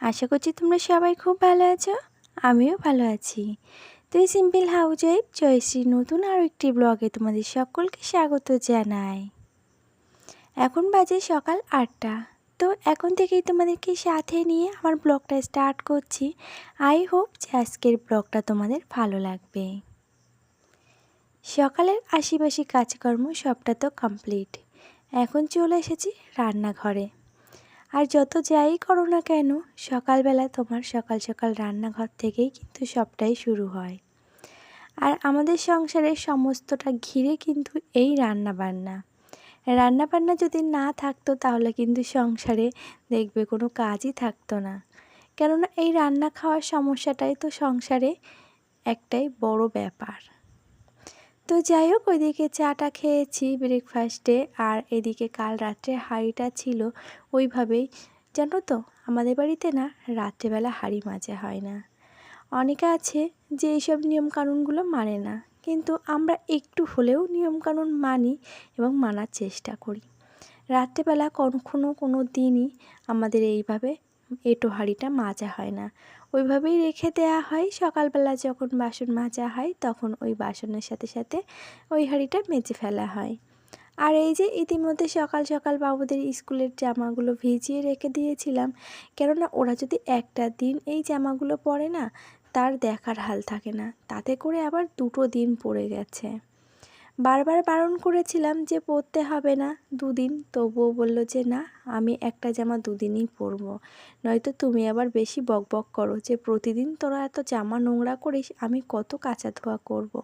আশা করছি তোমরা সবাই খুব ভালো আছো, আমিও ভালো আছি। তো এই সিম্পল হাউস ওয়াইফ জয়শ্রী নতুন আরও একটি ব্লগে তোমাদের সকলকে স্বাগত জানাই। এখন বাজে সকাল আটটা, তো এখন থেকেই তোমাদেরকে সাথে নিয়ে আমার ব্লগটা স্টার্ট করছি। আই হোপ যে আজকের ব্লগটা তোমাদের ভালো লাগবে। সকালের আশিপাশি কাজকর্ম সবটা তো কমপ্লিট। এখন চলে এসেছি রান্নাঘরে। আর যত যাই করো না কেন, সকালবেলা তোমার সকাল সকাল রান্নাঘর থেকেই কিন্তু সবটাই শুরু হয়। আর আমাদের সংসারের সমস্তটা ঘিরে কিন্তু এই রান্না বান্না রান্না বান্না যদি না থাকতো তাহলে কিন্তু সংসারে দেখবে কোনো কাজই থাকতো না। কেননা এই রান্না খাওয়ার সমস্যাটাই তো সংসারে একটাই বড় ব্যাপার। তো যাই হোক ওইদিকে চাটা খেয়েছি ব্রেকফাস্টে আর এদিকে কাল রাত্রে হাঁড়িটা ছিল ওইভাবেই। জানো তো, আমাদের বাড়িতে না রাত্রেবেলা হাঁড়ি মাজা হয় না। অনেকে আছে যে এইসব নিয়মকানুনগুলো মানে না। কিন্তু আমরা একটু হলেও নিয়মকানুন মানি এবং মানার চেষ্টা করি। রাত্রেবেলা কখনো কোনো দিনই আমাদের এইভাবে এঁটো হাঁড়িটা মাজা হয় না। ওইভাবেই রেখে দেওয়া হয়। সকালবেলা যখন বাসন মাজা হয়, তখন ওই বাসনের সাথে সাথে ওই হাঁড়িটা মেজে ফেলা হয়। আর এই যে ইতিমধ্যে সকাল সকাল বাবুদের স্কুলের জামাগুলো ভিজিয়ে রেখে দিয়েছিলাম, কেননা ওরা যদি একটা দিন এই জামাগুলো পরে না, তার দেখার হাল থাকে না। তাতে করে আবার দুটো দিন পড়ে গেছে। বারবার বারণ করেছিলাম যে পরতে হবে না দুদিন। তবুও বলল যে, না, আমি একটা জামা দুদিনই পরবো। নয়তো তুমি আবার বেশি বক বক করো যে, প্রতিদিন তোরা এত জামা নোংরা করিস, আমি কত কাঁচা ধোয়া করব।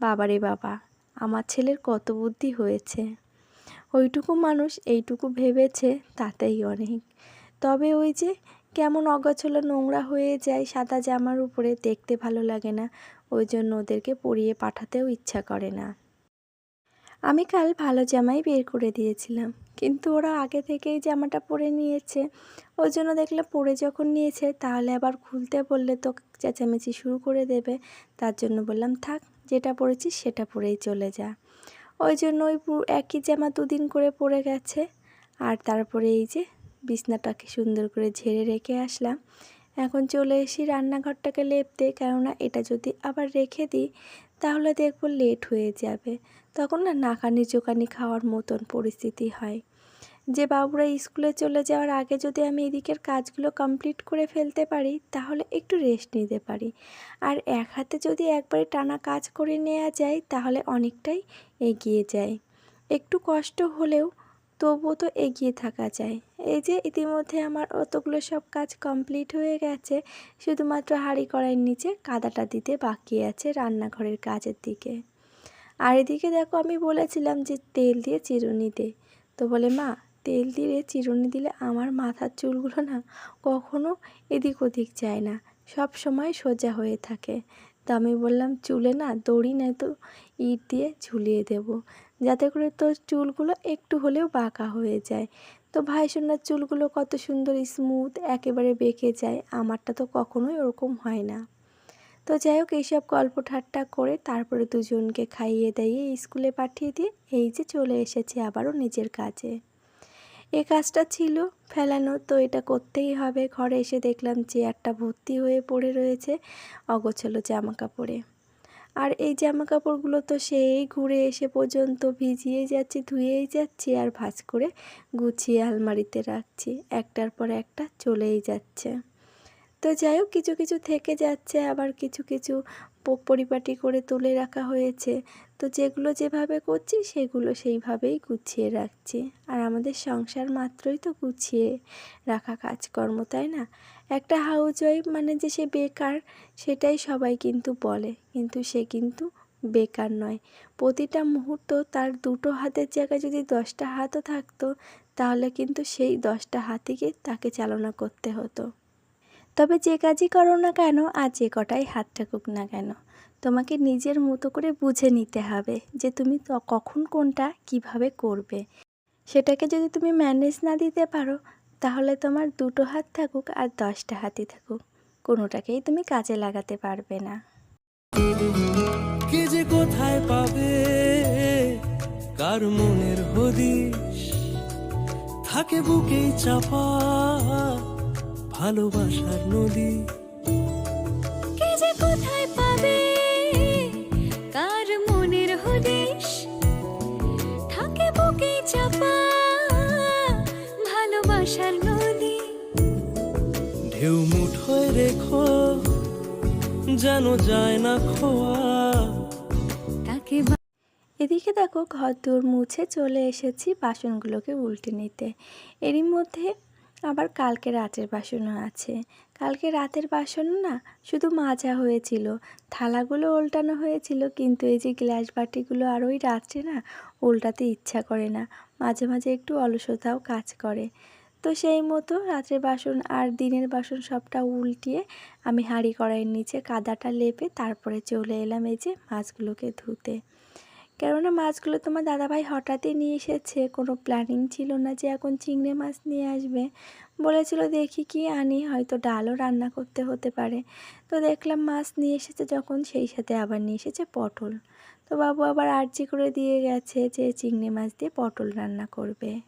বাবারে বাবা, আমার ছেলের কত বুদ্ধি হয়েছে। ওইটুকু মানুষ এইটুকু ভেবেছে তাতেই অনেক। তবে ওই যে, কেমন অগোছলো নোংরা হয়ে যায় সাদা জামার উপরে দেখতে ভালো লাগে না। ওই জন্য ওদেরকে পরিয়ে পাঠাতেও ইচ্ছা করে না। আমি কাল ভালো জামাই বের করে দিয়েছিলাম। কিন্তু ওরা আগে থেকেই জামাটা পরে নিয়েছে। ওই জন্য দেখলাম পরে যখন নিয়েছে, তাহলে আবার খুলতে বললে তো চেঁচামেচি শুরু করে দেবে। তার জন্য বললাম, থাক, যেটা পরেছিস সেটা পরেই চলে যা। ওই জন্য ওই একই জামা দুদিন করে পরে গেছে। আর তারপরে এই যে বিছনাটাকে সুন্দর করে ঝেড়ে রেখে আসলাম। এখন চলে এসি রান্নাঘরটাকে লেপতে, কেননা এটা যদি আবার রেখে দিই তাহলে দেখব লেট হয়ে যাবে। তখন না নাকানি চোকানি খাওয়ার মতন পরিস্থিতি হয়। যে বাবুরা স্কুলে চলে যাওয়ার আগে যদি আমি এদিকের কাজগুলো কমপ্লিট করে ফেলতে পারি, তাহলে একটু রেস্ট নিতে পারি। আর এক হাতে যদি একবারে টানা কাজ করে নেওয়া যায়, তাহলে অনেকটাই এগিয়ে যায়। একটু কষ্ট হলেও তবুও তো এগিয়ে থাকা যায়। এই যে ইতিমধ্যে আমার অতগুলো সব কাজ কমপ্লিট হয়ে গেছে, শুধুমাত্র হাঁড়ি কড়াইয়ের নিচে কাদাটা দিতে বাকি আছে রান্নাঘরের কাজের দিকে। আর এদিকে দেখো আমি বলেছিলাম যে তেল দিয়ে চিরুনি দে। তো বলে, মা, তেল দিয়ে চিরুনি দিলে আমার মাথার চুলগুলো না কখনো এদিক ওদিক যায় না, সব সময় সোজা হয়ে থাকে। তো আমি বললাম, চুলে না দড়ি তো, ইট দিয়ে ঝুলিয়ে দেব। যাতে করে তোর চুলগুলো একটু হলেও বাঁকা হয়ে যায়। তো ভাই সোনার চুলগুলো কত সুন্দর স্মুথ একেবারে বেঁকে যায়, আমারটা তো কখনোই ওরকম হয় না। তো যাই হোক, এইসব গল্প ঠাট্টা করে তারপরে দুজনকে খাইয়ে দাইয়ে স্কুলে পাঠিয়ে দিয়ে এই যে চলে এসেছে আবারও নিজের কাজে। এ কাজটা ছিল ফেলানো, তো এটা করতেই হবে। ঘরে এসে দেখলাম চেয়ারটা ভর্তি হয়ে পড়ে রয়েছে, অগোছলো জামা কাপড়ে আর এই জামা কাপড়গুলো তো সেই ঘুরে এসে পর্যন্ত ভিজিয়ে যাচ্ছি, ধুয়েই যাচ্ছি আর ভাজ করে গুছিয়ে আলমারিতে রাখছি। একটার পর একটা চলেই যাচ্ছে। তো যাই হোক, কিছু কিছু থেকে যাচ্ছে, আবার কিছু কিছু পরিপাটি করে তুলে রাখা হয়েছে। তো যেগুলো যেভাবে করছি, সেগুলো সেইভাবেই গুছিয়ে রাখছি। আর আমাদের সংসার মাত্রই তো গুছিয়ে রাখা কাজকর্ম, তাই না? একটা হাউস ওয়াইফ মানে যে সে বেকার, সেটাই সবাই কিন্তু বলে। কিন্তু সে কিন্তু বেকার নয়। প্রতিটা মুহূর্ত তার দুটো হাতের জায়গায় যদি দশটা হাতও থাকতো, তাহলে কিন্তু সেই দশটা হাতিকে তাকে চালনা করতে হতো। তবে যে কাজই করো না কেন আর যে কটাই হাত থাকুক না কেন, তোমাকে নিজের মতো করে বুঝে নিতে হবে যে তুমি কখন কোনটা কীভাবে করবে। সেটাকে যদি তুমি ম্যানেজ না দিতে পারো, তাহলে তোমার দুটো হাত থাকুক আর দশটা হাতই থাকুক, কোনোটাকেই তুমি কাজে লাগাতে পারবে না। কে যে কোথায় পাবে? কার মনের হদিশ? থাকে বুকেই চাপা ভালোবাসার নদী। কে যে কোথায় পাবে? কার মনের হদিশ? থাকে বুকে চাপা ভালোবাসার নদী। ঢেউ মুঠোয় রেখো যেন যায় না খোয়া। তাকে এদিকে দেখো ঘর দৌড় মুছে চলে এসেছি বাসনগুলোকে উল্টে নিতে। এরই মধ্যে আবার কালকে রাতের বাসনও আছে। কালকে রাতের বাসন না শুধু মাজা হয়েছিল। থালাগুলো উল্টানো হয়েছিল, কিন্তু এই যে গ্লাস বাটিগুলো আর ওই রাত্রে না উল্টাতে ইচ্ছা করে না। মাঝে মাঝে একটু অলসতাও কাজ করে। তো সেই মতো রাত্রের বাসন আর দিনের বাসন সবটা উল্টিয়ে আমি হাঁড়ি কড়াইয়ের নিচে কাদাটা লেপে তারপরে চলে এলাম এই যে মাছগুলোকে ধুতে। কেননা মাছগুলো তোমার দাদাভাই হঠাৎই নিয়ে এসেছে। কোনো প্ল্যানিং ছিল না যে এখন চিংড়ি মাছ নিয়ে আসবে। বলেছিল দেখি কি আনি, হয়তো ডালও রান্না করতে হতে পারে। তো দেখলাম মাছ নিয়ে এসেছে যখন, সেই সাথে আবার নিয়ে এসেছে পটল। তো বাবু আবার আর্জি করে দিয়ে গেছে যে চিংড়ি মাছ দিয়ে পটল রান্না করবে।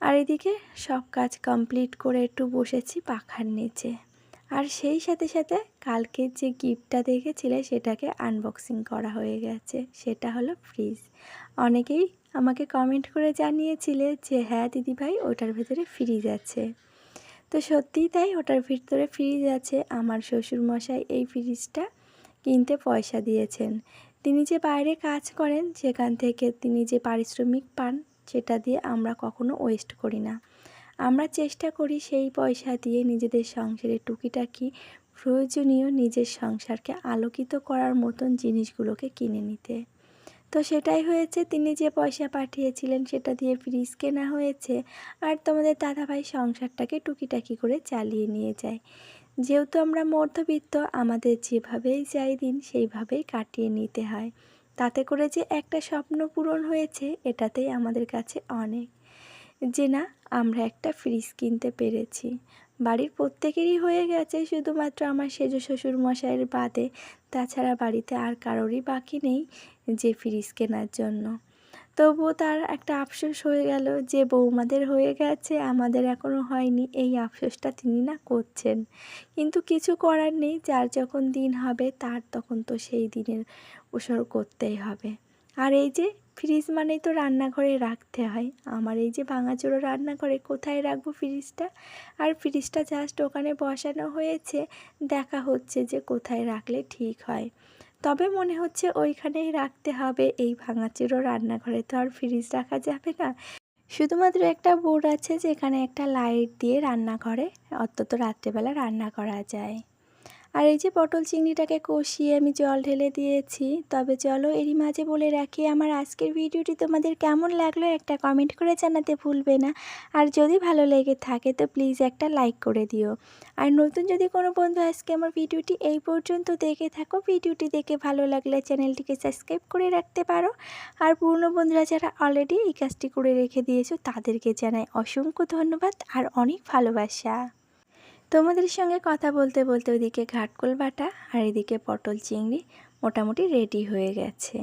আর এদিকে সব কাজ কমপ্লিট করে একটু বসেছি পাখার নিচে। আর সেই সাথে সাথে কালকে যে গিফটটা দেখেছিলে সেটাকে আনবক্সিং করা হয়ে গেছে, সেটা হলো ফ্রিজ অনেকেই আমাকে কমেন্ট করে জানিয়েছিলে যে হ্যাঁ দিদিভাই, ওটার ভেতরে ফ্রিজ আছে। তো সত্যিই তাই, ওটার ভিতরে ফ্রিজ আছে। আমার শ্বশুরমশাই এই ফ্রিজটা কিনতে পয়সা দিয়েছেন। তিনি যে বাইরে কাজ করেন, সেখান থেকে তিনি যে পারিশ্রমিক পান, সেটা দিয়ে আমরা কখনো ওয়েস্ট করি না। আমরা চেষ্টা করি সেই পয়সা দিয়ে নিজেদের সংসারে টুকিটাকি প্রয়োজনীয় নিজের সংসারকে আলোকিত করার মতন জিনিসগুলোকে কিনে নিতে। তো সেটাই হয়েছে, তিনি যে পয়সা পাঠিয়েছিলেন সেটা দিয়ে ফ্রিজ কেনা হয়েছে আর তোমাদের দাদাভাই সংসারটাকে টুকিটাকি করে চালিয়ে নিয়ে যায়। যেহেতু আমরা মধ্যবিত্ত, আমাদের যেভাবেই যাই দিন সেইভাবেই কাটিয়ে নিতে হয়। তাতে করে যে একটা স্বপ্ন পূরণ হয়েছে, এটাতেই আমাদের কাছে অনেক। যে না, আমরা একটা ফ্রিজ কিনতে পেরেছি। বাড়ির প্রত্যেকেরই হয়ে গেছে, শুধুমাত্র আমার সেজ শ্বশুর মশাইয়ের বাদে। তাছাড়া বাড়িতে আর কারোরই বাকি নেই যে ফ্রিজ কেনার জন্য। তবুও তার একটা আফসোস হয়ে গেল যে বৌমাদের হয়ে গেছে, আমাদের এখনও হয়নি, এই আফসোসটা তিনি না করছেন। কিন্তু কিছু করার নেই, যার যখন দিন হবে, তার তখন তো সেই দিনের ওসর করতেই হবে। আর এই যে ফ্রিজ মানেই তো রান্নাঘরে রাখতে হয়। আমার এই যে ভাঙাচোরো রান্নাঘরে কোথায় রাখব ফ্রিজটা? আর ফ্রিজটা জাস্ট ওখানে বসানো হয়েছে, দেখা হচ্ছে যে কোথায় রাখলে ঠিক হয়। তবে মনে হচ্ছে ওইখানেই রাখতে হবে, এই ভাঙাচোরো রান্নাঘরে তো আর ফ্রিজ রাখা যাবে না। শুধুমাত্র একটা বোর্ড আছে যেখানে একটা লাইট দিয়ে রান্নাঘরে, অন্তত রাত্রেবেলা রান্না করা যায়। আর এই যে পটল চিংড়িটাকে কষিয়ে আমি জল ঢেলে দিয়েছি, তবে চলো এরই মাঝে বলে রাখি আমার আজকের ভিডিওটি তোমাদের কেমন লাগল একটা কমেন্ট করে জানাতে ভুলবে না। আর যদি ভালো লেগে থাকে তো প্লিজ একটা লাইক করে দিও। আর নতুন যদি কোনো বন্ধু আজকে আমার ভিডিওটি এই পর্যন্ত দেখে থাকো, ভিডিওটি দেখে ভালো লাগলে চ্যানেলটিকে সাবস্ক্রাইব করে রাখতে পারো। আর পুরনো বন্ধুরা যারা অলরেডি এই কাজটি করে রেখে দিয়েছ, তাদেরকে জানাই অসংখ্য ধন্যবাদ আর অনেক ভালোবাসা। তোমাদের সঙ্গে কথা বলতে বলতে ওদিকে ঘাটকোল বাটা আর এদিকে পটল চিংড়ি মোটামুটি রেডি হয়ে গেছে।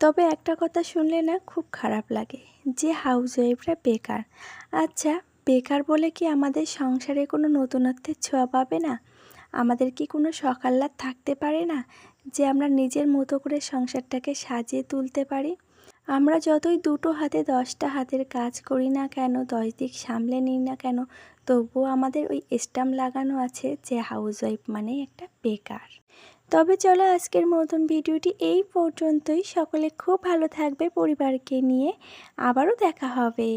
তবে একটা কথা শুনলে না খুব খারাপ লাগে, যে হাউস ওয়াইফরা বেকার। আচ্ছা বেকার বলে কি আমাদের সংসারে কোনো নতুনত্বের ছোঁয়া পাবে না? আমাদের কি কোনো সকাল্লাদ থাকতে পারে না, যে আমরা নিজের মতো করে সংসারটাকে সাজিয়ে তুলতে পারি? আমরা যতই দুটো হাতে দশটা হাতের কাজ করি না কেন, দশ দিক সামলে নিই না কেন, তবুও আমাদের ওই স্টাম্প লাগানো আছে যে হাউস ওয়াইফ মানে একটা বেকার। তবে চলো আজকের মতন ভিডিওটি এই পর্যন্তই। সকলে খুব ভালো থাকবে পরিবারকে নিয়ে। আবারও দেখা হবে।